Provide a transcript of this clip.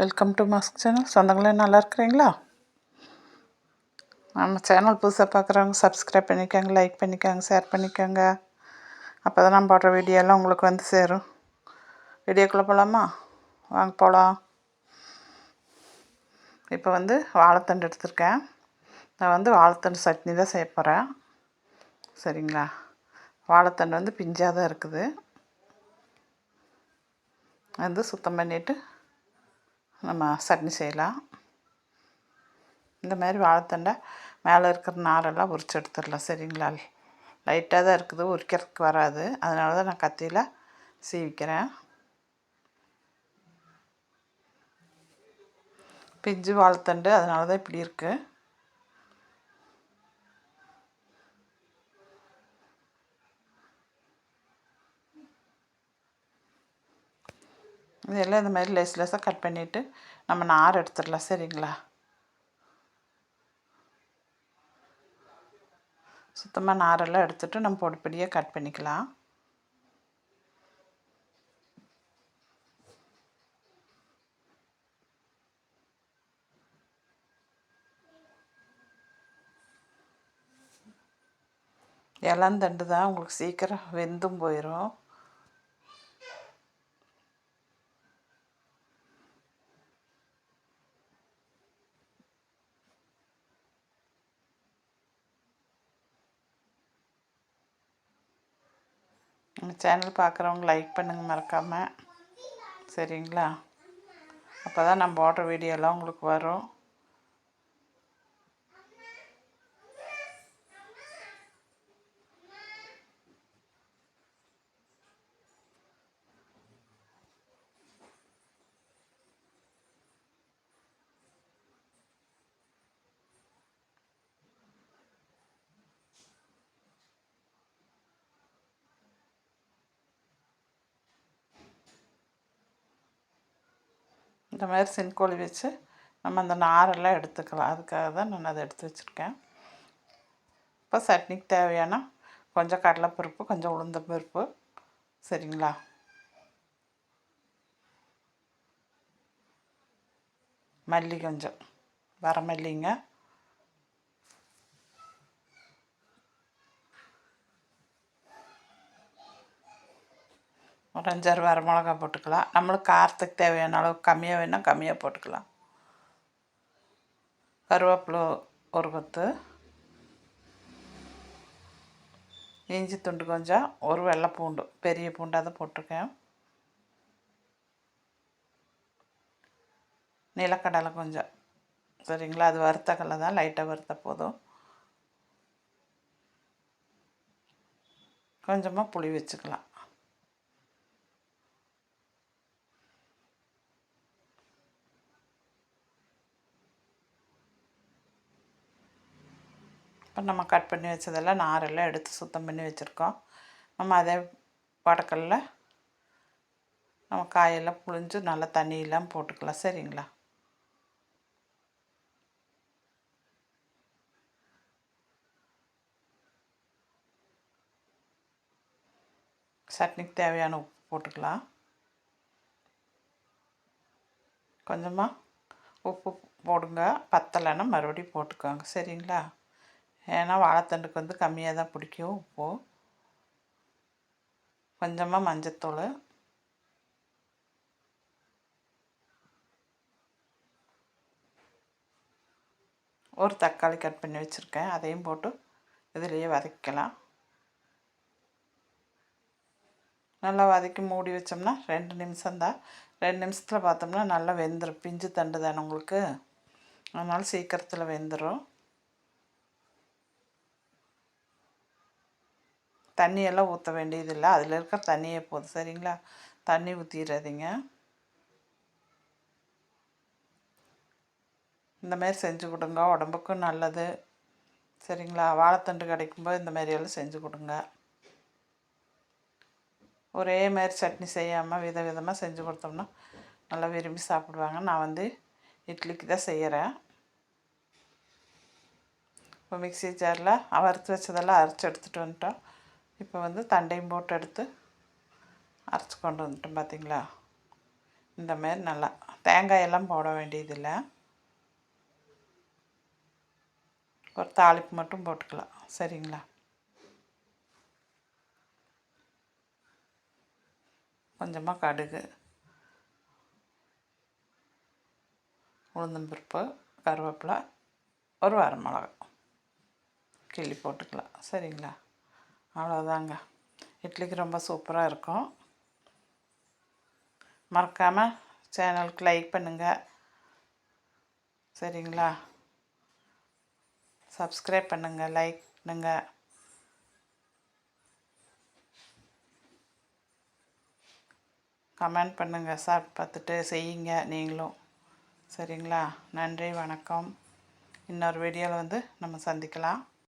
Welcome to mask channel சொந்தங்களே நல்லா இருக்கிறீங்களா? நம்ம சேனல் புதுசாக பார்க்குறவங்க சப்ஸ்கிரைப் பண்ணிக்கோங்க லைக் பண்ணிக்கோங்க ஷேர் பண்ணிக்கோங்க. அப்போ தான் நான் போடுற வீடியோலாம் உங்களுக்கு வந்து சேரும். வீடியோக்குள்ளே போகலாமா வாங்க போகலாம் இப்போ வந்து வாழைத்தண்டு எடுத்திருக்கேன். நான் வந்து வாழைத்தண்டு சட்னி தான் செய்ய போகிறேன் சரிங்களா? வாழைத்தண்டு வந்து பிஞ்சாக தான் இருக்குது. வந்து சுத்தம் பண்ணிவிட்டு நம்ம சட்னி செய்யலாம். இந்த மாதிரி வாழைத்தண்டை மேலே இருக்கிற நாரெல்லாம் உரிச்சு எடுத்துடலாம் சரிங்களா? லைட்டாக தான் இருக்குது உரிக்கிறதுக்கு வராது. அதனால தான் நான் கத்தியில் சீவிக்கிறேன். பிஞ்சு வாழைத்தண்டு அதனால தான் இப்படி இருக்குது இதெல்லாம் இந்த மாதிரி லேஸ் லேஸாக கட் பண்ணிவிட்டு நம்ம நார் எடுத்துடலாம் சரிங்களா? சுத்தமாக நாரெல்லாம் எடுத்துகிட்டு நம்ம பொடிப்படியாக கட் பண்ணிக்கலாம். இளந்தண்டு தான் உங்களுக்கு சீக்கிரம் வெந்தும் போயிடும் நம்ம சேனல் பார்க்குறவங்க லைக் பண்ணுங்கள் மறக்காமல் சரிங்களா? அப்போ தான் நம்ம போடுற வீடியோலாம் உங்களுக்கு வரும். இந்த மாதிரி செங்கோழி வச்சு நம்ம அந்த நாரெல்லாம் எடுத்துக்கலாம். அதுக்காக தான் நான் அதை எடுத்து வச்சுருக்கேன். இப்போ சட்னிக்கு தேவையான கொஞ்சம் கடலைப்பருப்பு கொஞ்சம் உளுந்த பருப்பு. சரிங்களா? மல்லி கொஞ்சம். வர ஒரு அஞ்சாறு வர மிளகா போட்டுக்கலாம். நம்மளுக்கு காரத்துக்கு தேவையான அளவு கம்மியாக வேணால் கம்மியாக போட்டுக்கலாம். கருவேப்பிலை ஒரு கொத்து. இஞ்சி துண்டு கொஞ்சம் ஒரு வெள்ளை பூண்டு பெரிய பூண்டாக தான் போட்டிருக்கேன். நிலக்கடலை கொஞ்சம். சரிங்களா? அது வறுத்த கடலை தான் லைட்டாக வறுத்த போதும். கொஞ்சமாக புளி வச்சுக்கலாம். இப்போ நம்ம கட் பண்ணி வச்சதெல்லாம் நாரெல்லாம் எடுத்து சுத்தம் பண்ணி வச்சுருக்கோம். நம்ம அதே வடக்கல்ல நம்ம காயெல்லாம் புழிஞ்சு நல்லா தண்ணியெல்லாம் போட்டுக்கலாம். சரிங்களா? சட்னிக்கு தேவையான உப்பு போட்டுக்கலாம். கொஞ்சமாக உப்பு போடுங்க. பத்தலைன்னா மறுபடியும் போட்டுக்கோங்க. சரிங்களா? ஏன்னா வாழைத்தண்டுக்கு வந்து கம்மியாக தான் பிடிக்கும் உப்பு. கொஞ்சமாக மஞ்சத்தூள். ஒரு தக்காளி கட் பண்ணி வச்சுருக்கேன். அதையும் போட்டு இதிலையே வதக்கலாம் நல்லா வதக்கி மூடி வச்சோம்னா ரெண்டு நிமிஷம் தான். ரெண்டு நிமிஷத்தில் பார்த்தோம்னா நல்லா வெந்துடும் பிஞ்சு தண்டு தானே உங்களுக்கு. அதனால் சீக்கிரத்தில் வெந்துடும் தண்ணியெல்லாம் ஊற்ற வேண்டியதில்லை. அதில் இருக்கிற தண்ணியே போதும். சரிங்களா? தண்ணி ஊற்றிடாதீங்க இந்தமாரி செஞ்சு கொடுங்க. உடம்புக்கும் நல்லது. சரிங்களா? வாழைத்தண்டு கிடைக்கும்போது இந்த மாதிரியெல்லாம் செஞ்சு கொடுங்க. ஒரே மாதிரி சட்னி செய்யாமல் வித விதமாக செஞ்சு கொடுத்தோம்னா நல்லா விரும்பி சாப்பிடுவாங்க. நான் வந்து இட்லிக்கு தான் செய்கிறேன் இப்போ மிக்சி ஜாரில் வறுத்து வச்சதெல்லாம் அரைச்சி எடுத்துகிட்டு வந்துட்டோம். இப்போ வந்து தண்டையும் போட்டு எடுத்து அரைச்சி கொண்டு வந்துட்டோம் பார்த்திங்களா இந்த மாதிரி நல்லா தேங்காயெல்லாம் போட வேண்டியதில்லை. ஒரு தாளிப்பு மட்டும் போட்டுக்கலாம் சரிங்களா? கொஞ்சமாக கடுகு உளுந்தம்பருப்பு கருவேப்பிலை ஒரு வரமிளகா கிள்ளி போட்டுக்கலாம் சரிங்களா? அவ்வளோதாங்க இட்லிக்கு ரொம்ப சூப்பராக இருக்கும். மறக்காமல் சேனலுக்கு லைக் பண்ணுங்கள் சரிங்களா? சப்ஸ்கிரைப் பண்ணுங்கள் லைக் பண்ணுங்கள் கமெண்ட் பண்ணுங்கள் சாப்பிட்டு பார்த்துட்டு செய்யுங்க நீங்களும். சரிங்களா? நன்றி வணக்கம். இன்னொரு வீடியோவில் வந்து நம்ம சந்திக்கலாம்.